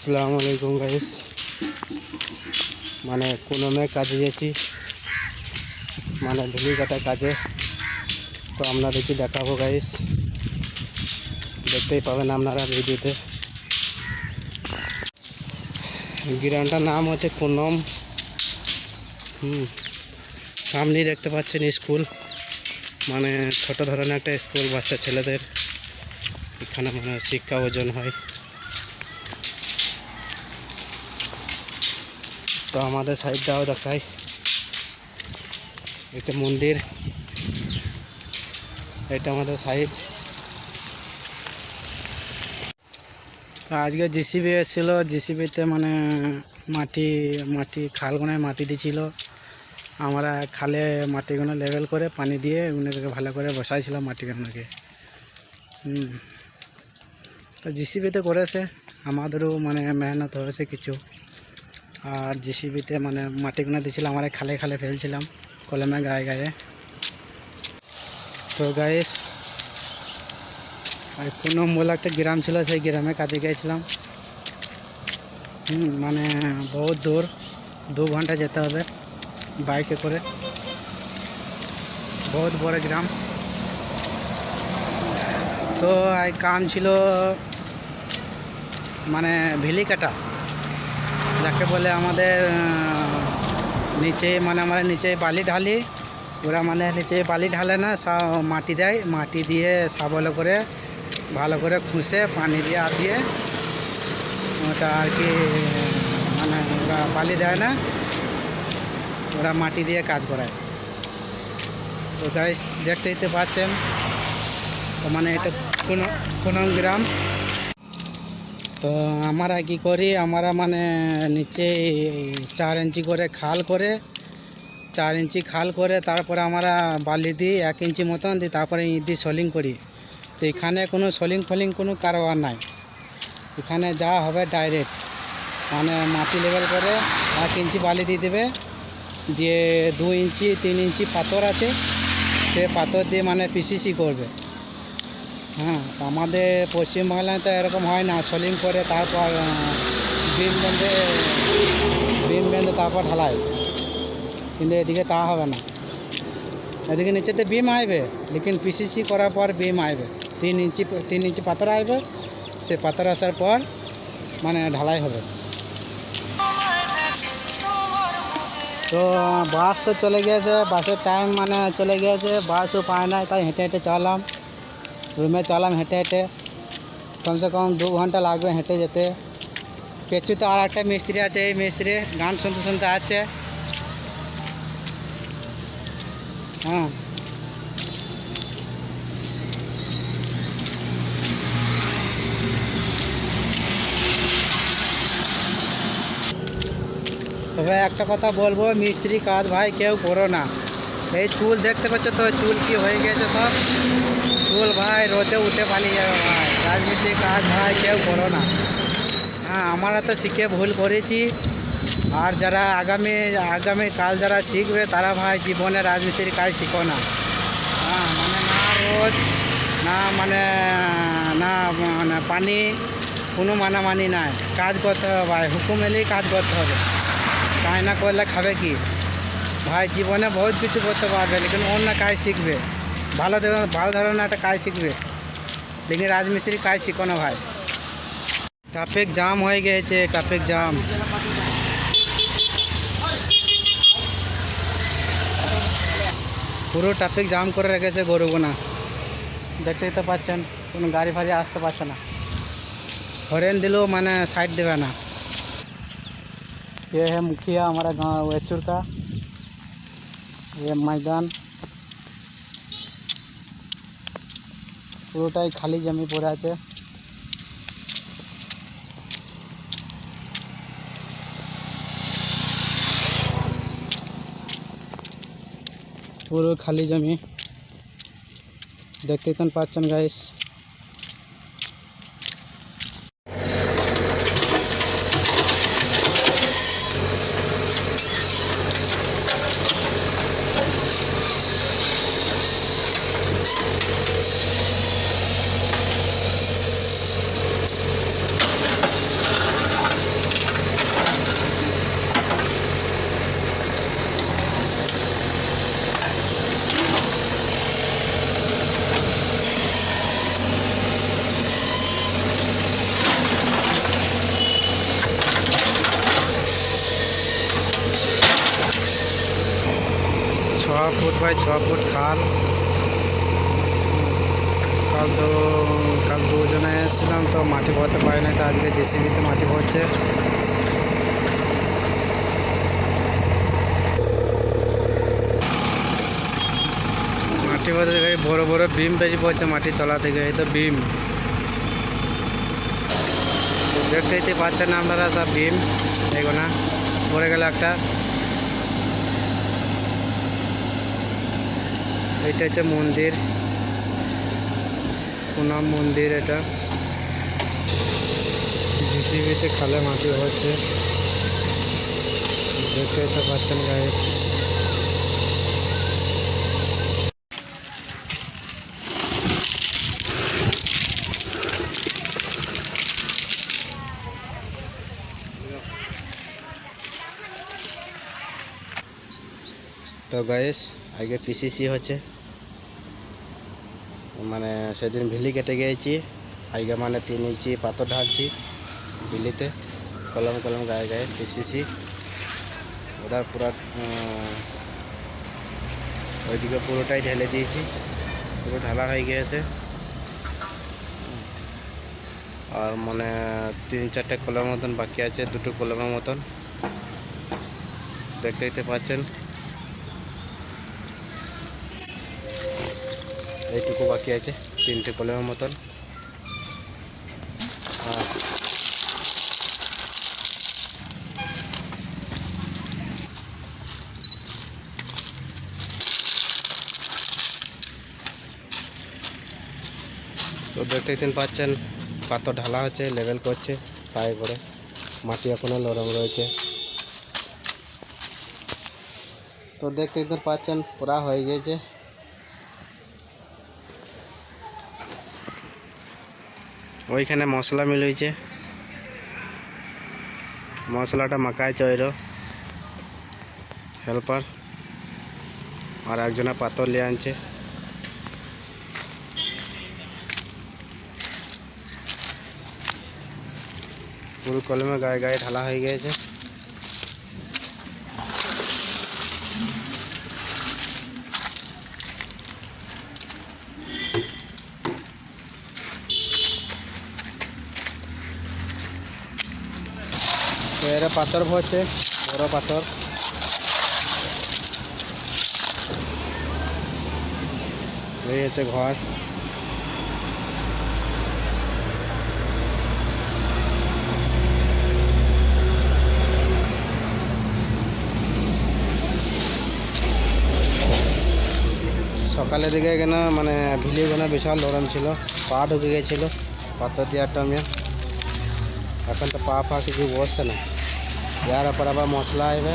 আসসালামু আলাইকুম গাইস মানে কোনো মেয়ে কাজে গেছি। মানে ধুলি কাটা কাজে। তো আপনাদেরকে দেখাবো গাইস দেখতেই পাবেন আপনারা ভিডিওতে। গ্রামটার নাম হচ্ছে কুনম হুম, সামনেই দেখতে পাচ্ছেন স্কুল। মানে ছোট ধরনের একটা স্কুল, বাচ্চা ছেলেদের। এখানে মানে শিক্ষা অর্জন হয়। তো আমাদের সাইডটাও দেখাই। এটা মন্দির। এটা আমাদের সাইড। তো আজকে জিসিবি এসেছিল। জিসিবিতে মানে মাটি মাটি খালগুনায় মাটি দিছিল। আমরা খালে মাটিগুলো লেভেল করে পানি দিয়ে ওগুলোকে ভালো করে বসাইছিলাম মাটিগুলোকে হুম। তো জিসিবিতে করেছে। আমাদেরও মানে মেহনত হয়েছে কিছু। আর জিসিবিতে মানে মাটিগুলো দিয়েছিলাম, আমার খালে খালে ফেলছিলাম, কলমে গায়ে গায়ে। তো গাইস আর কোনো বলে একটা গ্রাম ছিল, সেই গ্রামে কাজে গিয়েছিলাম। মানে বহুত দূর, দু ঘণ্টা যেতে হবে বাইকে করে। বহুত বড় গ্রাম। তো কাম ছিল মানে ভিলি কাটা যাকে বলে আমাদের নিচে মানে আমরা নিচে বালি ঢালি, ওরা মানে নিচে বালি ঢালে না মাটি দেয়, মাটি দিয়ে সাবল করে ভালো করে খুঁষে পানি দিয়ে আর দিয়ে ওটা আর কি মানে ওরা বালি দেয় না, ওরা মাটি দিয়ে কাজ করায়। তো গাইস দেখতে দিতে পাচ্ছেন, তো মানে এটা কোনো কোনো গ্রাম। তো আমরা কি করি, আমরা মানে নিচে চার ইঞ্চি করে খাল করে, চার ইঞ্চি খাল করে, তারপরে আমরা বালি দিই এক ইঞ্চি মতন দিই তারপরে ইট দিয়ে সলিং করি। তো এখানে কোনো সলিং ফলিং কোনো কারবার নাই। এখানে যা হবে ডাইরেক্ট মানে মাটি লেভেল করে এক ইঞ্চি বালি দিয়ে দেবে। দিয়ে দু ইঞ্চি, তিন ইঞ্চি পাথর আছে। সে পাথর দিয়ে মানে পিসিসি করবে। হ্যাঁ আমাদের পশ্চিমবাংলায় তো এরকম হয় না, সলিং করে তারপর বিম বেঁধে বিম বেঁধে তারপর ঢালাই। কিন্তু এদিকে তা হবে না। এদিকে নিচেতে বিম আইবে, লেকিন পিসিসি করার পর বিম আইবে। তিন ইঞ্চি তিন ইঞ্চি পাথর আইবে, সে পাথর আসার পর মানে ঢালাই হবে। তো বাস তো চলে গিয়েছে, বাসের টাইম মানে চলে গিয়েছে, বাসও পায় না তাই হেঁটে হেঁটে চালাম। রুমে চালাম হেঁটে হেঁটে কমসে কম দু ঘণ্টা লাগবে হেঁটে যেতে পেঁচুতে আর একটা মিস্ত্রি আছে এই মিস্ত্রি গান শুনতে শুনতে আছে হ্যাঁ তবে একটা কথা বলব মিস্ত্রি কাজ ভাই কেউ করো না এই চুল দেখতে পাচ্ছ তো চুল কি হয়ে গেছে সব চুল ভাই রোদে উঠে পালিয়ে যাবে ভাই রাজমিস্ত্রি কাজ ভাই কেউ করো না হ্যাঁ আমরা তো শিখে ভুল করেছি আর যারা আগামী আগামী কাল যারা শিখবে তারা ভাই জীবনে রাজমিস্ত্রির কাজ শিখো না হ্যাঁ মানে না রোদ না মানে না মানে পানি কোনো মানামানি নাই কাজ করতে হবে ভাই হুকুম এলেই কাজ করতে হবে কাজ না করলে খাবে কি ভাই জীবনে বহুত কিছু করতে পারবে কিন্তু অন্য কাজ শিখবে ভালো ধরনের ভালো ধরনের একটা কাজ শিখবে লেকিন রাজমিস্ত্রি কাজ শিখো না ভাই ট্রাফিক জাম হয়ে গিয়েছে ট্রাফিক জাম পুরো ট্রাফিক জাম করে রেখেছে গরুগুনা দেখতেই তো পাচ্ছেন কোনো গাড়ি ফাড়ি আসতে পারছে না হরেন दिलो মানে साइड देवे ना ये है मुखिया हमारा गांव वेचुर का ये मैदान পুরোটাই খালি জমি পড়ে আছে। পুরো খালি জমি। দেখতেই তো পাচ্ছেন গাইস বাই ছ ফুট খাল কাল তো, কাল দুজনে এসেছিলাম, তো মাটি ভরতে পারি না তো আজকে জেসিবিতে মাটি ভরছে। মাটি ভরতে দেখে বড় বড় বিম বেরিয়ে পড়ছে মাটির তলা থেকে, এই তো বিম দেখতেই পাচ্ছেন না আপনারা সব বিম এগোনা পড়ে গেল একটা। এটা হচ্ছে মন্দির। প্রণাম মন্দির এটা। জিসিবিতে খালে মাটি হচ্ছে। দেখতে তো পাচ্ছেন গাইস তো গাইস আগে পিসিসি হচ্ছে। মানে সেদিন ভিলি কেটে গিয়েছি আজকে মানে তিন ইঞ্চি পাথর ঢালছি ভিলিতে কলম কলম গায়ে গায়ে পিসিসি ওদার পুরা ওইদিকে পুরোটাই ঢেলে দিয়েছি, পুরো ঢালা হয়ে গিয়েছে। আর মানে তিন চারটে কলমের মতন বাকি আছে, দুটো কলমের মতন। দেখতে দেখতে পাচ্ছেন। এইটুকু বাকি আছে, তিনটে কলমের মতন। তো দেখতে দেখতে পাচ্ছেন পাথর ঢালা হচ্ছে লেভেল করছে, পায়ে করে। মাটি এখনও নরম রয়েছে। তো দেখতে দেখতে পাচ্ছেন, পুরা হয়ে গিয়েছে। ওইখানে মশলা মিলইছে। মশলাটা মাখাইছে ওইর হেল্পার, আর একজনা পাথর নিয়ে আনছে। পুরো কলমে গায়ে গায়ে ঢালা হয়ে গিয়েছে। তো এরা পাথর ভরছে, বড় পাথর। হচ্ছে ঘর। সকালে দিকে এখানে মানে ভিলি এখানে বিশাল নরম ছিল, পা ঢুকে গেছিল, পাথর দেওয়ার টাইমে এখন তো পা ফা কিছু বসছে না ইয়ার ওপর আবার মশলা আসবে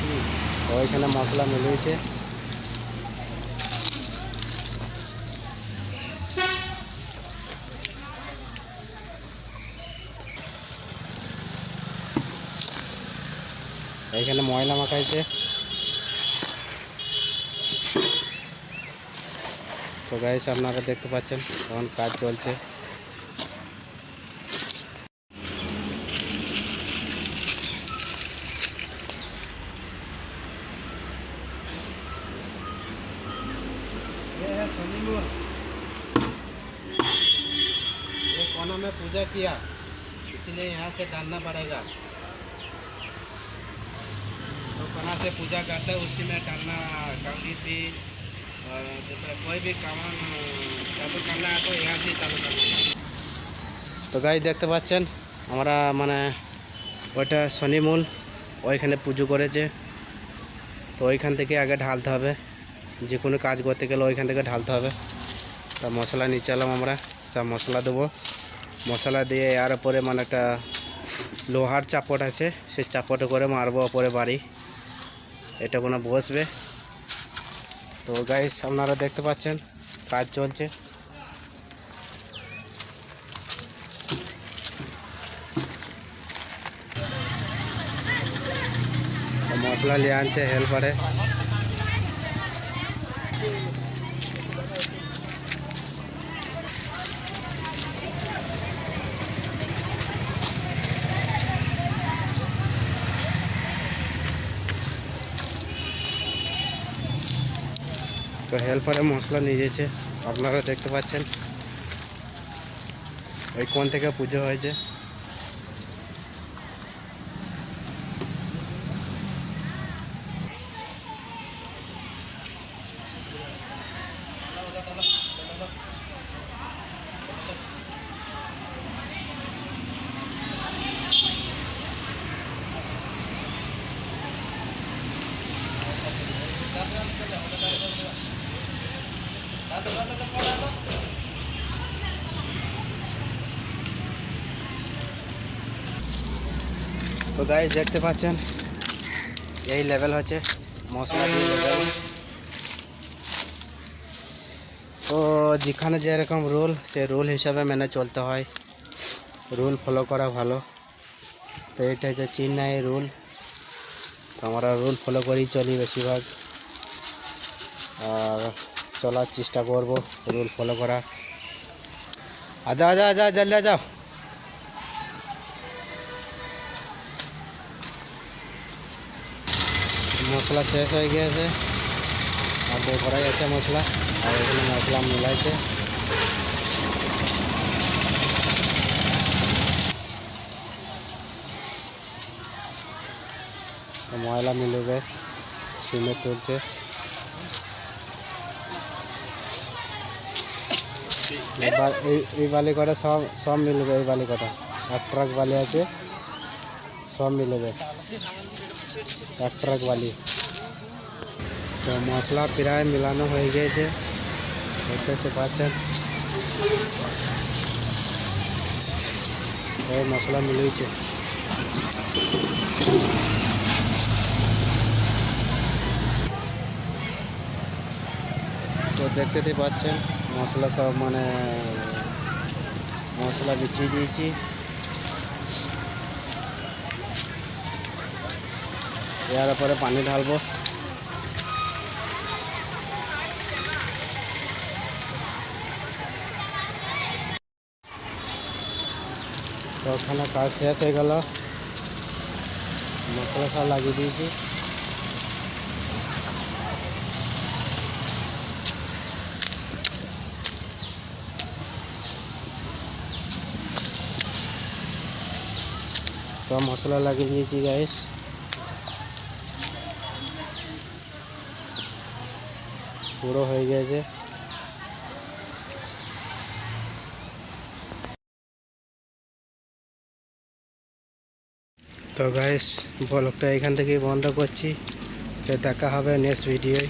হুম, তো ওইখানে মশলা মিলিয়েছে এইখানে ময়লা মাখাইছে তো গাইস আপনারা দেখতে পাচ্ছেন এখন কাজ চলছে ये कोना में पूजा किया इसलिए यहाँ से डालना पड़ेगा तो कोना से पूजा करते उसी में डालना कंगी भी और जैसे कोई भी काम चालू करना है तो यहाँ से चालू करना তো গাই দেখতে পাচ্ছেন আমরা মানে ওইটা শনিমূল ওইখানে পুজো করেছে তো ওইখান থেকে আগে ঢালতে হবে যে কোনো কাজ করতে গেলে ওইখান থেকে ঢালতে হবে তা মশলা নিয়ে চলাম আমরা সব মশলা দেবো মশলা দিয়ে এর উপরে মানে একটা লোহার চাপট আছে, সেই চাপটে করে মারবো ওপরে বাড়ি। এটা কোনো বসবে। তো গাইস আপনারা দেখতে পাচ্ছেন, কাজ চলছে। মশলা নিয়ে আনছে হেল্পারে তো হেল্পারে মশলা নিয়ে যেছে আপনারা দেখতে পাচ্ছেন। ওই কোন থেকে পুজো হয়েছে। তো গাইজ দেখতে পাচ্ছেন, এই লেভেল হচ্ছে মশলা তো যেখানে যেরকম রুল সে রুল হিসাবে মেনে চলতে হয়। রুল ফলো করা ভালো। তো এটা হচ্ছে চেন্নাই রুল তো আমরা রুল ফলো করেই চলি বেশিরভাগ। আর চলার চেষ্টা করব, রুল ফলো করা আজা আজা আজা জলদি আ যাও। মশলা শেষ হয়ে গিয়েছে। আর দই করাই আছে মশলা। আর এখানে মশলা মিলাইছে। ময়লা মিলবে সিমে তুলছে। এই এই বালি কটা সব সব মিলবে, এই বালি কটা। এক ট্রাক বালি আছে, সব মিলবে। এক ট্রাক বালি। তো মশলা প্রায় মিলানো হয়ে গিয়েছে। দেখতে পাচ্ছেন। এই মশলা মিলিয়েছে তো দেখতেই পাচ্ছেন। মশলা সব মানে মশলা বিছিয়ে দিয়েছি। এর পরে পানি ঢালবো। তো ওখানে কাজ শেষ হয়ে গেল। মশলা সব লাগিয়ে দিয়েছি। সব মশলা লাগিয়ে দিয়েছি গাইস পুরো হয়ে গেছে। তো গাইস ব্লগটা এখান থেকেই বন্ধ করছি। দেখা হবে নেক্সট ভিডিওয়